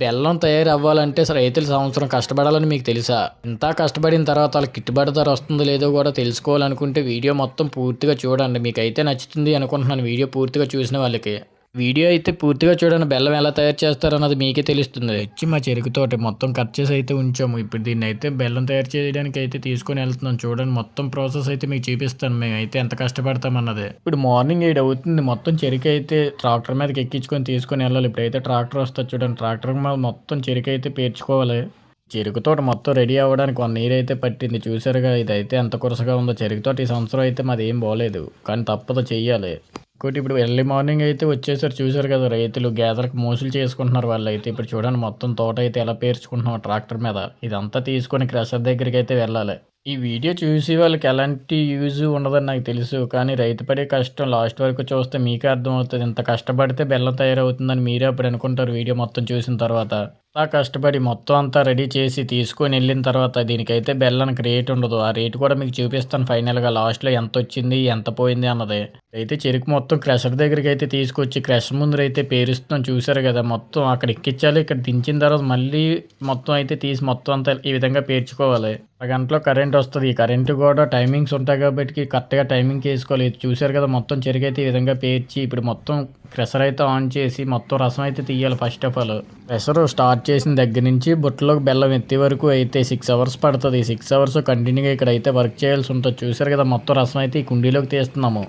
బెల్లం తయారు అవ్వాలంటే రైతులు సంవత్సరం కష్టపడాలని మీకు తెలుసా? ఇంత కష్టపడిన తర్వాత వాళ్ళకి గిట్టుబాటు ధర వస్తుందో లేదో కూడా తెలుసుకోవాలనుకుంటే వీడియో మొత్తం పూర్తిగా చూడండి. మీకు అయితే నచ్చుతుంది అనుకుంటున్నాను. వీడియో పూర్తిగా చూసిన వాళ్ళకి. వీడియో అయితే పూర్తిగా చూడండి. బెల్లం ఎలా తయారు చేస్తారో అన్నది మీకే తెలుస్తుంది. వచ్చి మా చెరుకు తోట మొత్తం కట్ చేసి అయితే ఉంచాము. ఇప్పుడు దీన్ని అయితే బెల్లం తయారు చేయడానికి అయితే తీసుకొని వెళ్తున్నాం. చూడండి మొత్తం ప్రాసెస్ అయితే మీకు చూపిస్తాను. మేము అయితే ఎంత కష్టపడతామన్నది. ఇప్పుడు మార్నింగ్ ఎయిట్ అవుతుంది. మొత్తం చెరుకు అయితే ట్రాక్టర్ మీదకి ఎక్కించుకొని తీసుకొని వెళ్ళాలి. ఇప్పుడైతే ట్రాక్టర్ వస్తుంది చూడండి. ట్రాక్టర్ మీద మొత్తం చెరుకు అయితే పేర్చుకోవాలి. చెరుకు తోట మొత్తం రెడీ అవ్వడానికి వన్ ఇయర్ అయితే పట్టింది. చూసారుగా ఇదైతే ఎంత కురసగా ఉందో. చెరుకు తోట ఈ సంవత్సరం అయితే మాది ఏం బాగోలేదు కానీ తప్పదు చెయ్యాలి. ఇంకోటి ఇప్పుడు ఎర్లీ మార్నింగ్ అయితే వచ్చేసారు చూసారు కదా రైతులు. గేదెలకు మోసులు చేసుకుంటున్నారు వాళ్ళు అయితే ఇప్పుడు చూడండి మొత్తం తోట అయితే ఎలా పేర్చుకుంటున్నాం ట్రాక్టర్ మీద. ఇదంతా తీసుకొని క్రషర్ దగ్గరికి అయితే వెళ్ళాలి. ఈ వీడియో చూసి వాళ్ళకి ఎలాంటి యూజ్ ఉండదని నాకు తెలుసు. కానీ రైతు పడే కష్టం లాస్ట్ వరకు చూస్తే మీకే అర్థమవుతుంది. ఇంత కష్టపడితే బెల్లం తయారవుతుందని మీరే అప్పుడు అనుకుంటారు వీడియో మొత్తం చూసిన తర్వాత. అంతా కష్టపడి మొత్తం అంతా రెడీ చేసి తీసుకొని వెళ్ళిన తర్వాత దీనికైతే బెల్లానికి రేట్ ఉండదు. ఆ రేట్ కూడా మీకు చూపిస్తాను ఫైనల్గా లాస్ట్లో ఎంత వచ్చింది ఎంత పోయింది అన్నది. అయితే చెరుకు మొత్తం క్రెషర్ దగ్గరికి అయితే తీసుకొచ్చి క్రెషర్ ముందు అయితే పేరుస్తున్నాం. చూసారు కదా మొత్తం అక్కడ ఎక్కించాలి ఇక్కడ దించిన తర్వాత మళ్ళీ మొత్తం అయితే తీసి మొత్తం అంతా ఈ విధంగా పేర్చుకోవాలి. ఒక గంటలో కరెంట్ వస్తుంది. ఈ కరెంటు కూడా టైమింగ్స్ ఉంటాయి కాబట్టి కరెక్ట్గా టైమింగ్ వేసుకోవాలి. చూసారు కదా మొత్తం చెరుకు అయితే ఈ విధంగా పేర్చి ఇప్పుడు మొత్తం ప్రెషర్ అయితే ఆన్ చేసి మొత్తం రసం అయితే తీయాలి first of all pressure start చేసిన దగ్గర నుంచి బుట్టలోకి బెల్లం ఎత్తే వరకు అయితే సిక్స్ అవర్స్ పడుతుంది. సిక్స్ అవర్స్ కంటిన్యూగా ఇక్కడ అయితే వర్క్ చేయాల్సి ఉంటుంది. చూసారు కదా మొత్తం రసం అయితే ఈ కుండీలోకి తీస్తున్నాము.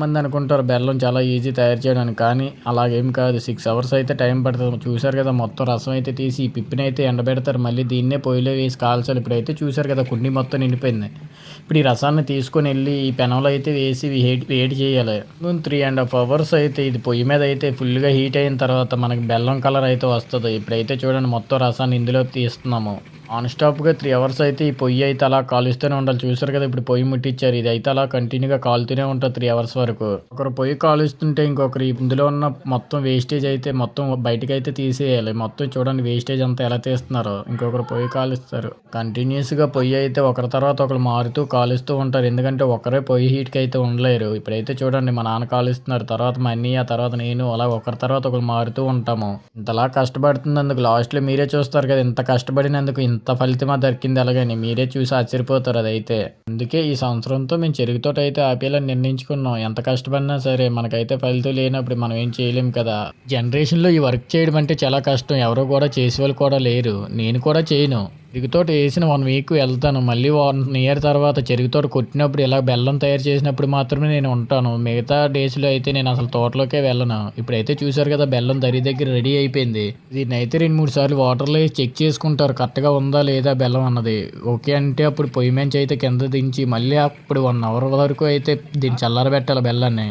మంది అనుకుంటారు బెల్లం చాలా ఈజీ తయారు చేయడానికి కానీ అలాగేం కాదు. సిక్స్ అవర్స్ అయితే టైం పడుతుంది. చూసారు కదా మొత్తం రసం అయితే తీసి ఈ పిప్పిని అయితే ఎండబెడతారు. మళ్ళీ దీన్నే పొయ్యిలో వేసి కాల్చాలి. ఇప్పుడైతే చూసారు కదా కుండీ మొత్తం నిండిపోయింది. ఇప్పుడు ఈ రసాన్ని తీసుకొని వెళ్ళి ఈ పెనంలో అయితే వేసి వేడి వేడి చేయాలి. త్రీ అండ్ హాఫ్ అవర్స్ అయితే ఇది పొయ్యి మీద అయితే ఫుల్గా హీట్ అయిన తర్వాత మనకి బెల్లం కలర్ అయితే వస్తుంది. ఇప్పుడైతే చూడండి మొత్తం రసాన్ని ఇందులో తీస్తున్నాము. ఆన్ స్టాప్గా త్రీ అవర్స్ అయితే ఈ పొయ్యి అయితే అలా కాలుస్తూనే ఉండాలి. చూసారు కదా ఇప్పుడు పొయ్యి ముట్టించారు ఇది అయితే అలా కంటిన్యూగా కాలుతూనే ఉంటుంది త్రీ అవర్స్ వరకు. ఒకరు పొయ్యి కాలుస్తుంటే ఇంకొకరు ఇందులో ఉన్న మొత్తం వేస్టేజ్ అయితే మొత్తం బయటకు అయితే తీసేయాలి. మొత్తం చూడండి వేస్టేజ్ అంతా ఎలా తీస్తున్నారో. ఇంకొకరు పొయ్యి కాలుస్తారు. కంటిన్యూస్గా పొయ్యి అయితే ఒకరి తర్వాత ఒకరు మారుతూ కాలుస్తూ ఉంటారు. ఎందుకంటే ఒకరే పొయ్యి హీట్కి అయితే ఉండలేరు. ఇప్పుడైతే చూడండి మా నాన్న కాలుస్తున్నారు. తర్వాత మా అన్నయ్య తర్వాత నేను అలా ఒకరి తర్వాత ఒకరు మారుతూ ఉంటాము. ఇంతలా కష్టపడుతున్నందుకు లాస్ట్లో మీరే చూస్తారు కదా ఇంత కష్టపడినందుకు ఇంత ఎంత ఫలితమా దొరికింది అలాగని మీరే చూసి ఆశ్చర్యపోతారు అదైతే. అందుకే ఈ సంవత్సరంతో మేము చెరుగుతోట అయితే ఆపేయాలని నిర్ణయించుకున్నాం. ఎంత కష్టపడినా సరే మనకైతే ఫలితం లేనప్పుడు మనం ఏం చేయలేం కదా. జనరేషన్లో ఈ వర్క్ చేయడం అంటే చాలా కష్టం. ఎవరు కూడా చేసే వాళ్ళు కూడా లేరు. నేను కూడా చేయను. చెరుగుతోట వేసిన వన్ వీక్ వెళ్తాను. మళ్ళీ వన్ ఇయర్ తర్వాత చెరుగుతోట కొట్టినప్పుడు ఇలా బెల్లం తయారు చేసినప్పుడు మాత్రమే నేను ఉంటాను. మిగతా డేస్లో అయితే నేను అసలు తోటలోకే వెళ్ళను. ఇప్పుడైతే చూసారు కదా బెల్లం దరి దగ్గర రెడీ అయిపోయింది. దీన్ని అయితే రెండు మూడు సార్లు వాటర్లో వేసి చెక్ చేసుకుంటారు. కరెక్ట్గా ఉందా లేదా బెల్లం అన్నది. ఓకే అంటే అప్పుడు పొయ్యి మంచి అయితే కింద దించి మళ్ళీ అప్పుడు వన్ అవర్ వరకు అయితే దీన్ని చల్లారబెట్టాలి బెల్లాన్ని.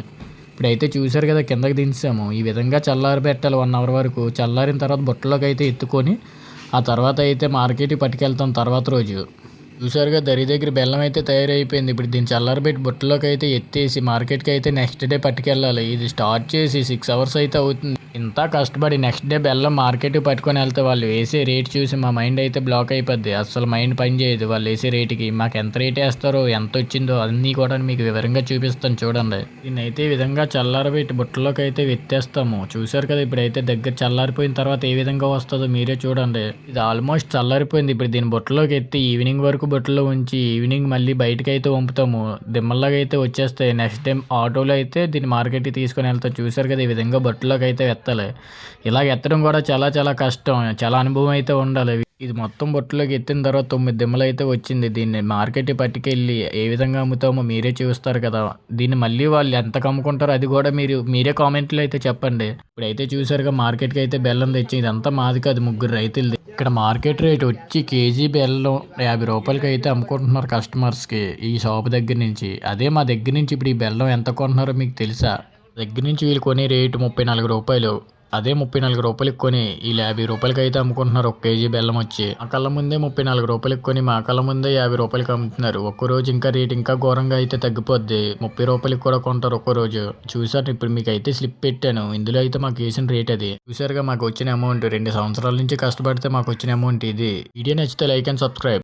ఇప్పుడైతే చూసారు కదా కిందకి దించాము. ఈ విధంగా చల్లారి పెట్టాలి వన్ అవర్ వరకు. చల్లారిన తర్వాత బుట్టలోకి అయితే ఎత్తుకొని ఆ తర్వాత అయితే మార్కెట్కి పట్టుకెళ్తాం తర్వాత రోజు. చూసారుగా దరి దగ్గర బెల్లం అయితే తయారైపోయింది. ఇప్పుడు దీన్ని చల్లారబెట్టి బుట్టలోకి అయితే ఎత్తేసి మార్కెట్కి అయితే నెక్స్ట్ డే పట్టుకెళ్ళాలి. ఇది స్టార్ట్ చేసి సిక్స్ అవర్స్ అయితే అవుతుంది. ఇంత కష్టపడి నెక్స్ట్ డే బెల్లం మార్కెట్కి పట్టుకొని వెళ్తే వాళ్ళు వేసే రేట్ చూసి మా మైండ్ అయితే బ్లాక్ అయిపోద్ది. అసలు మైండ్ పని చేయదు. వాళ్ళు వేసే రేటుకి మాకు ఎంత రేట్ వేస్తారో ఎంత వచ్చిందో అన్నీ కూడా మీకు వివరంగా చూపిస్తాను చూడండి. దీన్ని అయితే ఈ విధంగా చల్లారబెట్టి బుట్టలోకి అయితే విత్తేస్తాము. చూసారు కదా ఇప్పుడైతే దగ్గర చల్లారిపోయిన తర్వాత ఏ విధంగా వస్తుందో మీరే చూడండి. ఇది ఆల్మోస్ట్ చల్లారిపోయింది. ఇప్పుడు దీని బుట్టలోకి ఎత్తి ఈవినింగ్ వరకు బుట్టలో ఉంచి ఈవినింగ్ మళ్ళీ బయటకు అయితే వంపుతాము. దిమ్మల్లాగా అయితే వచ్చేస్తాయి. నెక్స్ట్ టైం ఆటోలో అయితే దీన్ని మార్కెట్కి తీసుకొని వెళ్తాం. చూసారు కదా ఈ విధంగా బుట్టలోకి అయితే ఎత్తాలి. ఇలా ఎత్తడం కూడా చాలా చాలా కష్టం. చాలా అనుభవం అయితే ఉండాలి. ఇది మొత్తం బొట్టులోకి ఎత్తిన తర్వాత తొమ్మిది దిమ్మలు అయితే వచ్చింది. దీన్ని మార్కెట్ పట్టుకెళ్ళి ఏ విధంగా అమ్ముతామో మీరే చూస్తారు కదా. దీన్ని మళ్ళీ వాళ్ళు ఎంత అమ్ముకుంటారో అది కూడా మీరు మీరే కామెంట్లు అయితే చెప్పండి. ఇప్పుడైతే చూసారుగా మార్కెట్కి అయితే బెల్లం తెచ్చి ఇదంతా మాది కాదు ముగ్గురు రైతులది. ఇక్కడ మార్కెట్ రేట్ వచ్చి కేజీ బెల్లం యాభై రూపాయలకి అయితే అమ్ముకుంటున్నారు కస్టమర్స్కి ఈ షాప్ దగ్గర నుంచి. అదే మా దగ్గర నుంచి ఇప్పుడు ఈ బెల్లం ఎంత కొంటున్నారో మీకు తెలుసా? దగ్గర నుంచి వీళ్ళు కొని రేటు ముప్పై నాలుగు రూపాయలు. అదే ముప్పై నాలుగు రూపాయలకి కొని వీళ్ళు యాభై రూపాయలకి అయితే అమ్ముకుంటున్నారు. ఒక కేజీ బెల్లం వచ్చి ఆ కళ్ళ ముందే ముప్పై నాలుగు రూపాయలకి కొని మా కళ్ళ ముందే యాభై రూపాయలకి అమ్ముతున్నారు. ఒక్క రోజు ఇంకా రేటు ఇంకా ఘోరంగా అయితే తగ్గిపోద్ది. ముప్పై రూపాయలకి కూడా కొంటారు ఒక్క రోజు. చూసారు ఇప్పుడు మీకు అయితే స్లిప్ పెట్టాను. ఇందులో అయితే మాకు వేసిన రేట్ అది. చూసారుగా మాకు వచ్చిన అమౌంట్. రెండు సంవత్సరాల నుంచి కష్టపడితే మాకు వచ్చిన అమౌంట్ ఇది. వీడియో నచ్చితే లైక్ అండ్ సబ్స్క్రైబ్.